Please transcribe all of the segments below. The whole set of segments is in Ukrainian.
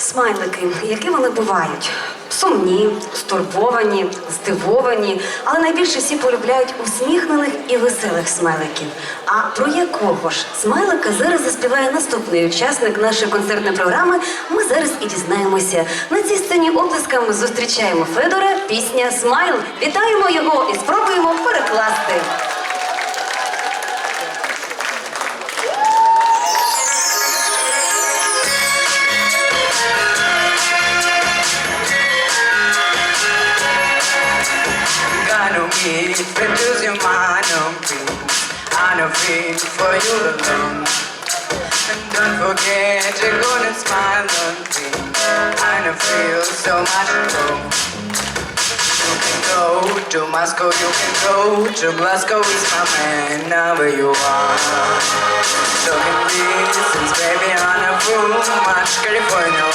Смайлики, які вони бувають? Сумні, стурбовані, здивовані, але найбільше всі полюбляють усміхнених і веселих смайликів. А про якого ж смайлика зараз заспіває наступний учасник нашої концертної програми? Ми зараз і дізнаємося. На цій сцені оплесками зустрічаємо Федора, пісня Смайл. Вітаємо його і спробуємо перекласти. Meet, reduce your mind peace. I know feel for you alone. And don't forget you're gonna smile on me. I know feel so much alone. You can go to Moscow, you can go to Glasgow, it's my man, now you are. So can since baby on a room, much California,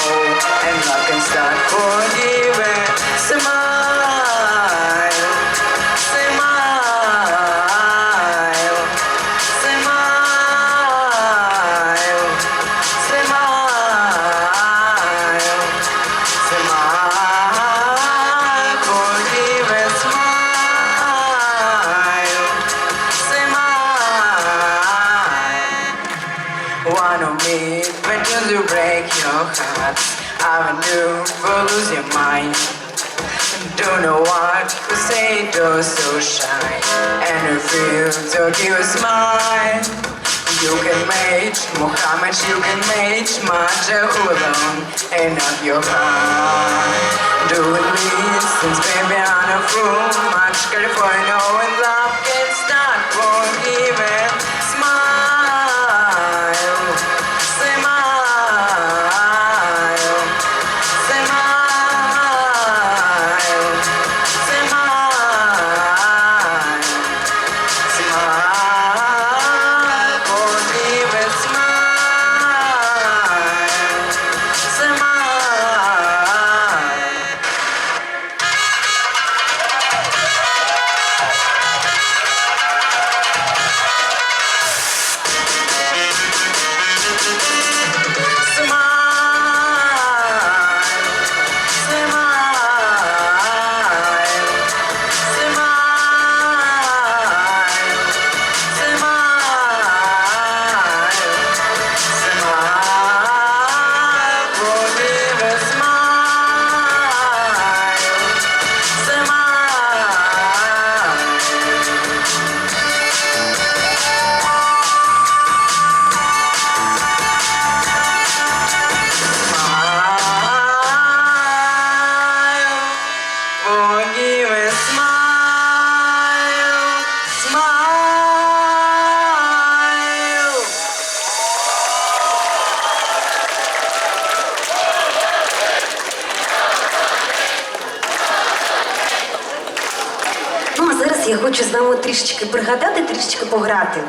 and love can start forgiving. Smile, heart. I knew will lose your mind. Don't know what to say, though so shy. And you feel to give a smile. You can make Muhammad, you can make Majahulam and of your heart. Do it me since baby on a room, much California and love трішечки пригадати, трішечки пограти.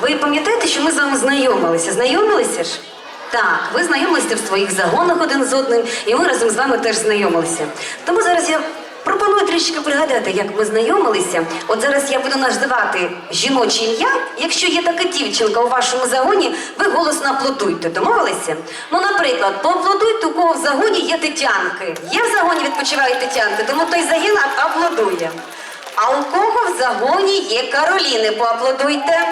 Ви пам'ятаєте, що ми з вами знайомилися? Знайомилися ж? Так, ви знайомилися в своїх загонах один з одним, і ми разом з вами теж знайомилися. Тому зараз я пропоную трішечки пригадати, як ми знайомилися. От зараз я буду називати жіноче ім'я. Якщо є така дівчинка у вашому загоні, ви голосно аплодуйте. Домовилися? Ну, наприклад, поаплодуйте, у кого в загоні є Тетянки. Є в загоні відпочивають Тетянки, тому той загін аплодує. А у кого в загоні є Кароліни? Поаплодуйте.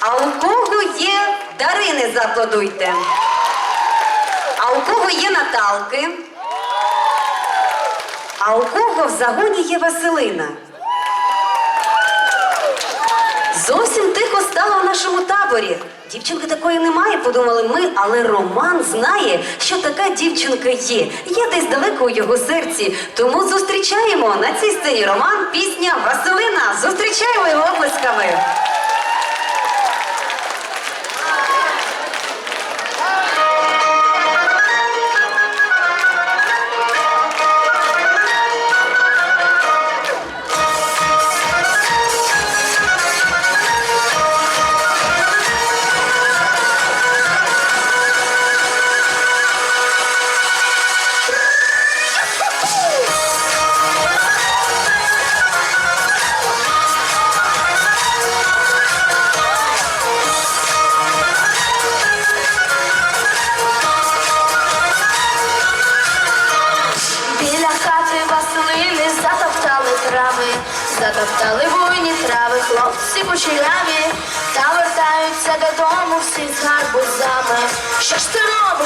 А у кого є Дарини, зааплодуйте. А у кого є Наталки? А у кого в загоні є Василина? Зовсім нашому таборі. Дівчинки такої немає, подумали ми, але Роман знає, що така дівчинка є. Є десь далеко у його серці. Тому зустрічаємо на цій сцені Роман, пісня Василина. Зустрічаємо його оплесками.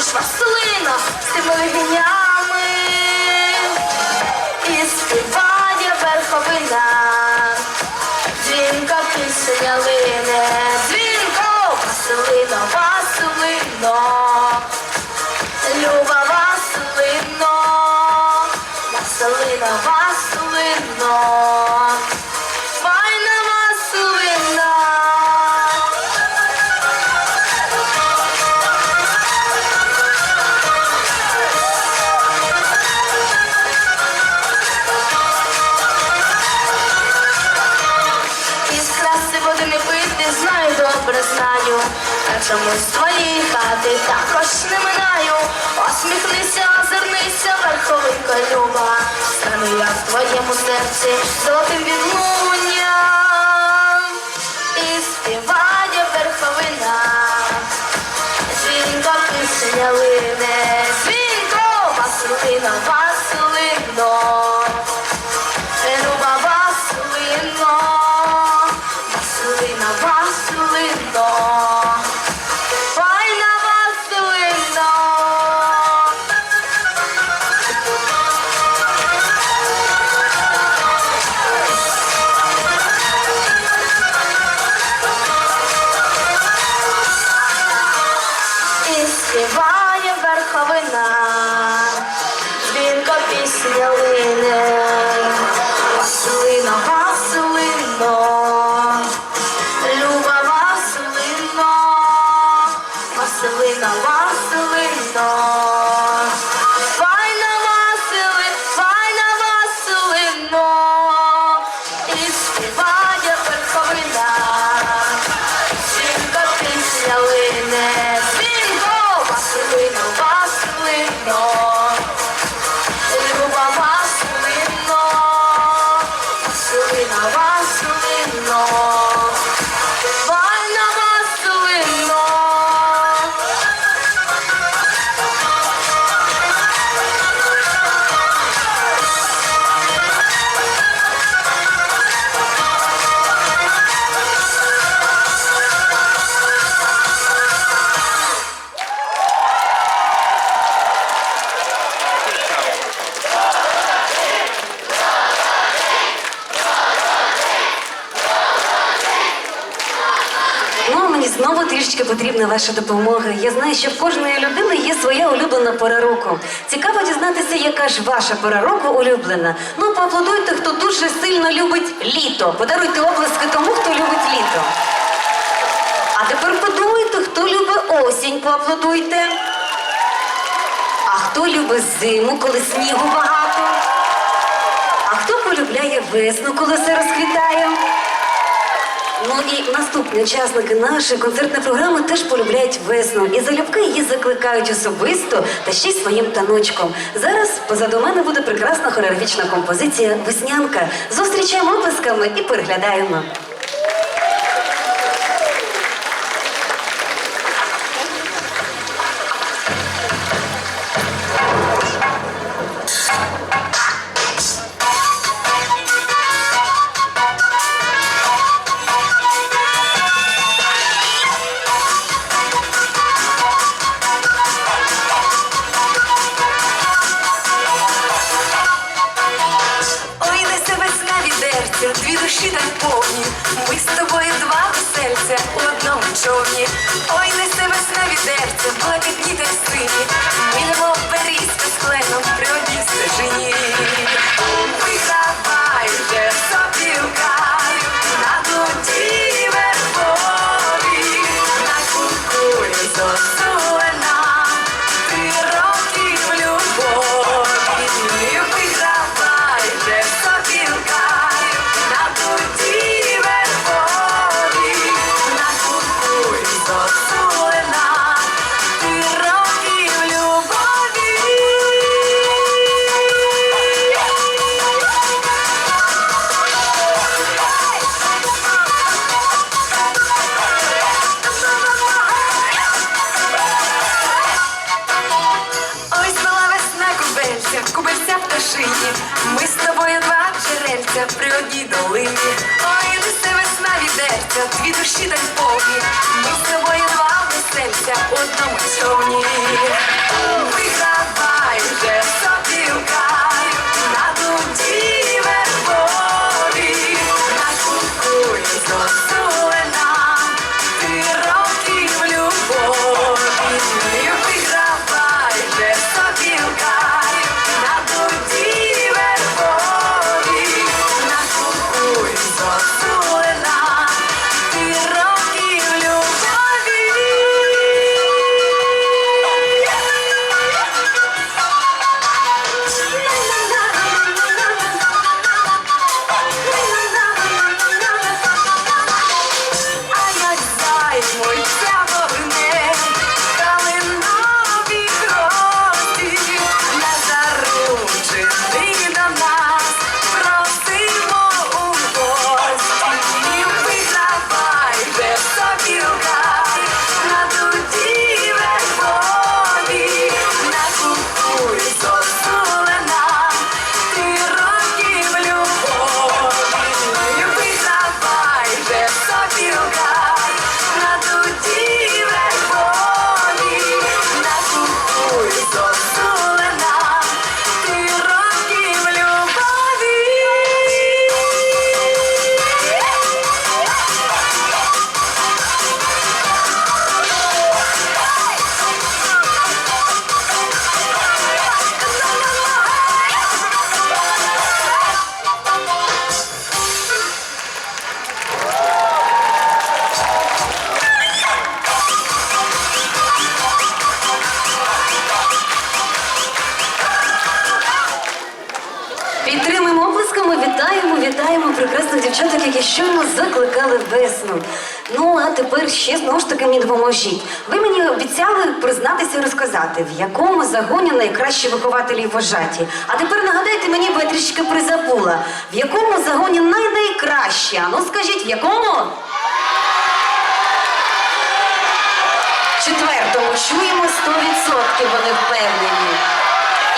Ж ти робиш, Василино, з тими легенями? І співає верховина, Твоєї хати також не минаю. Осміхнися, озирнися, верховинка люба. Стану я в твоєму серці золотим відлунням. Потрібна ваша допомога. Я знаю, що в кожної людини є своя улюблена пора року. Цікаво дізнатися, яка ж ваша пора року улюблена. Ну, поаплодуйте, хто дуже сильно любить літо. Подаруйте оплески тому, хто любить літо. А тепер подумайте, хто любить осінь, поаплодуйте. А хто любить зиму, коли снігу багато? А хто полюбляє весну, коли все розквітає? Ну і наступні учасники нашої концертної програми теж полюбляють весну і залюбки її закликають особисто та ще й своїм таночком. Зараз позаду мене буде прекрасна хореографічна композиція Веснянка. Зустрічаємо описками і переглядаємо. screaming прекрасних дівчаток, які щойно закликали весну. Ну, а тепер ще знову ж таки мені допоможіть. Ви мені обіцяли признатися і розказати, в якому загоні найкращі вихователі вважаті. А тепер нагадайте мені, бо я трішки призабула, в якому загоні най-найкращі? А ну скажіть, в якому? Четвертому чуємо 100% вони впевнені.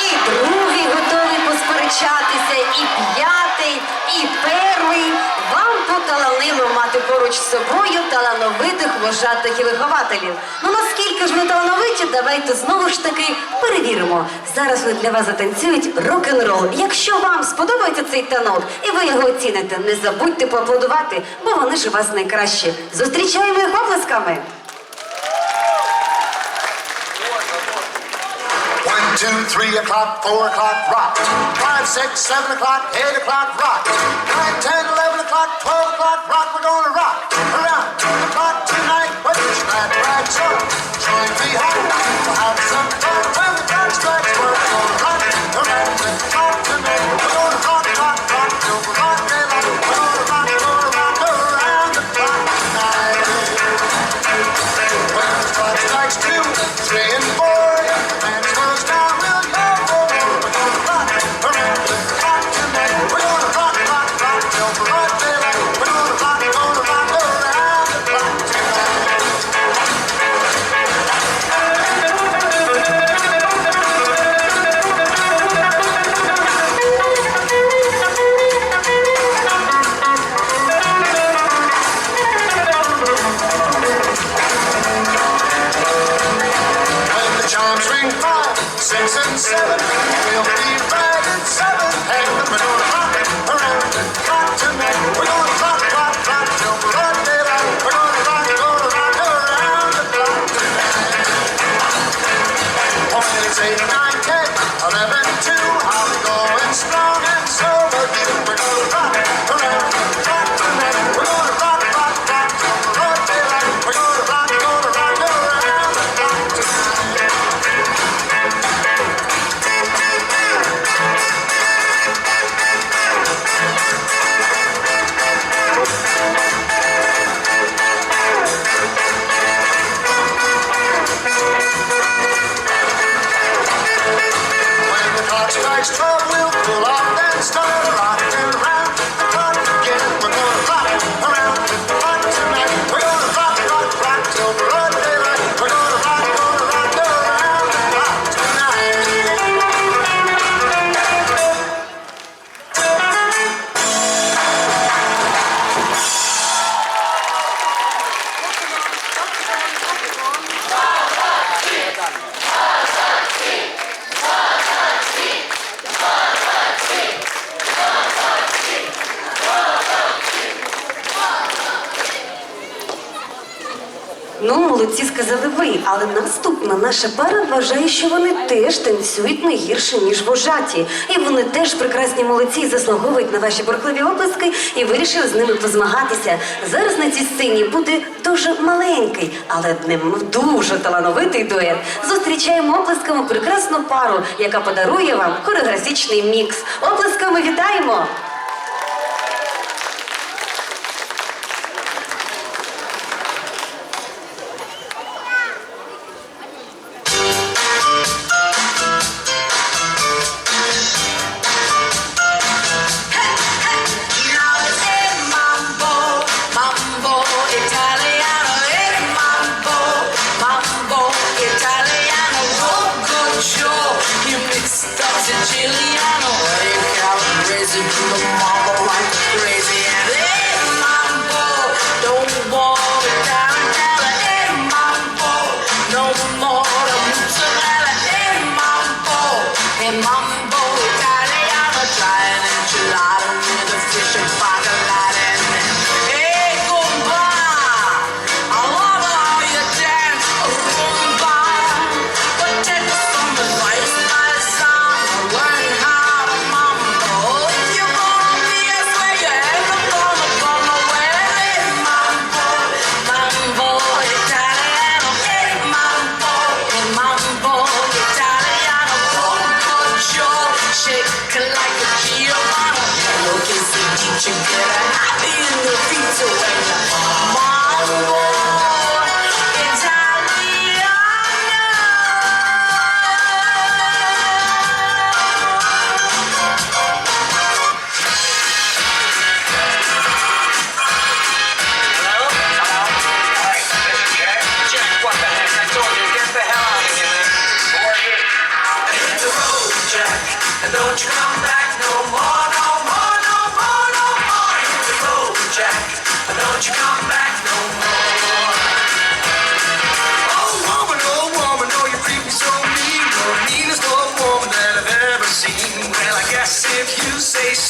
І другий готовий посперечатися, і п'ятий, і перший. Вам поталанило мати поруч з собою талановитих вожатих і вихователів. Ну наскільки ж ми талановиті, давайте знову ж таки перевіримо. Зараз вони для вас затанцюють рок-н-рол. Якщо вам сподобається цей танок і ви його оціните, не забудьте поаплодувати, бо вони ж у вас найкращі. Зустрічаємо їх оплесками. Two, three o'clock, four o'clock, rock. Five, six, seven o'clock, eight o'clock, rock. Nine, ten, eleven o'clock, twelve o'clock, rock. We're gonna rock around the clock tonight. Put your glad rags on, join me home. We'll have some fun when the clock strikes. We're gonna rock around the clock say але наступна наша пара вважає, що вони теж танцюють не гірше, ніж вожаті. І вони теж прекрасні молодці і заслуговують на ваші бурхливі оплески і вирішили з ними позмагатися. Зараз на цій сцені буде дуже маленький, але ним дуже талановитий дует. Зустрічаємо оплесками прекрасну пару, яка подарує вам хореографічний мікс. Оплесками вітаємо!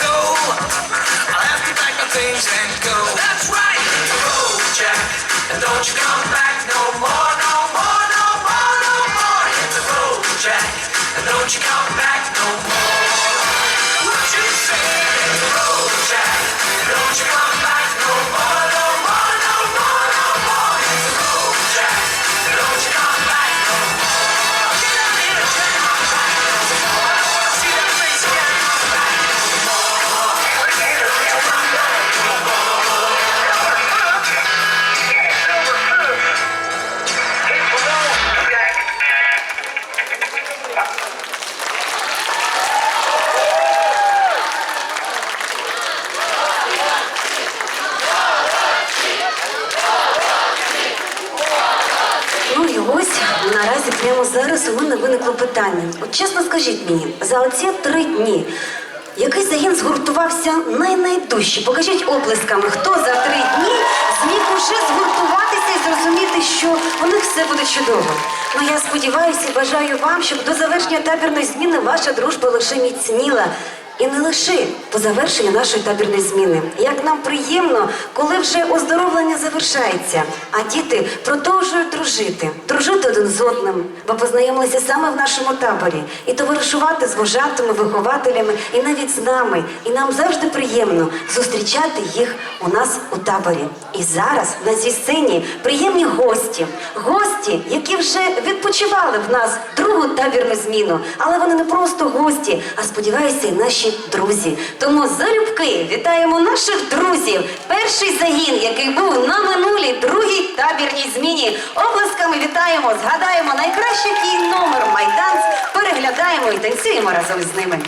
So, I'll have to pack my things and go. That's right, road, Jack, and don't you come back no more, no more, no more, no more. Hit the road, Jack, and don't you come back no more. What you say? Hit road, Jack, and don't you come back виникло питання. От чесно скажіть мені, за оці три дні який загін згуртувався найнайдужче? Покажіть оплесками, хто за три дні зміг уже згуртуватися і зрозуміти, що у них все буде чудово. Ну я сподіваюся і бажаю вам, щоб до завершення табірної зміни ваша дружба лише міцніла. І не лише по завершенню нашої табірної зміни. Як нам приємно, коли вже оздоровлення завершається, а діти продовжують дружити, дружити один з одним, бо познайомилися саме в нашому таборі, і товаришувати з вожатими, вихователями, і навіть з нами. І нам завжди приємно зустрічати їх у нас у таборі. І зараз на цій сцені приємні гості, гості, які вже відпочивали в нас другу табірну зміну, але вони не просто гості, а сподіваюся, наші друзі. Тому залюбки вітаємо наших друзів. Перший загін, який був на минулій другій табірній зміні. Обласками вітаємо, згадаємо найкращий номер майданц, переглядаємо і танцюємо разом з ними.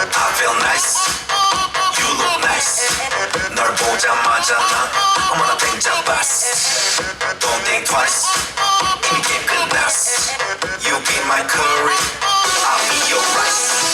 I feel nice. You look nice. 널 보자마자 난 어머나 땡잡았어. Don't think twice. 이미 게임 끝 finesse. You be my curry, I'll be your rice.